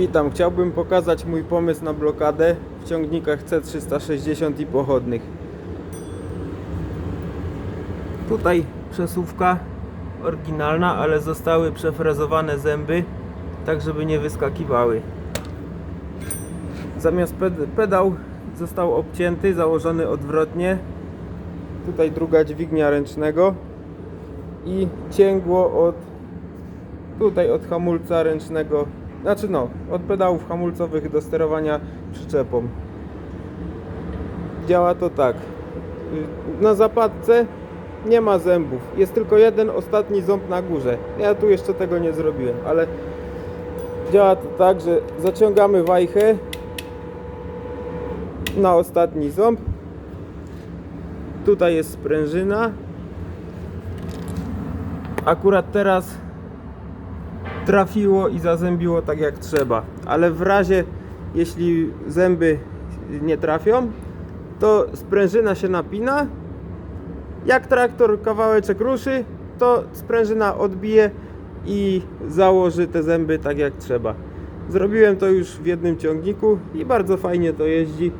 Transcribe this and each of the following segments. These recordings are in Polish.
Witam, chciałbym pokazać mój pomysł na blokadę w ciągnikach C360 i pochodnych. Tutaj przesuwka oryginalna, ale zostały przefrezowane zęby, tak żeby nie wyskakiwały. Zamiast ped- pedał został obcięty, założony odwrotnie. Tutaj druga dźwignia ręcznego i cięgło od tutaj od hamulca ręcznego, znaczy no, od pedałów hamulcowych do sterowania przyczepą. Działa to tak. Na zapadce nie ma zębów. Jest tylko jeden ostatni ząb na górze. Ja tu jeszcze tego nie zrobiłem, ale działa to tak, że zaciągamy wajchę na ostatni ząb. Tutaj jest sprężyna. Akurat teraz trafiło i zazębiło tak jak trzeba. Ale w razie, jeśli zęby nie trafią, to sprężyna się napina. Jak traktor kawałeczek ruszy, to sprężyna odbije i założy te zęby tak jak trzeba. Zrobiłem to już w jednym ciągniku i bardzo fajnie to jeździ.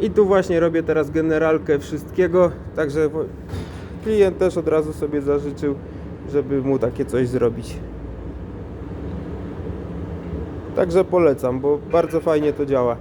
I tu właśnie robię teraz generalkę wszystkiego, także klient też od razu sobie zażyczył, żeby mu takie coś zrobić. Także polecam, bo bardzo fajnie to działa.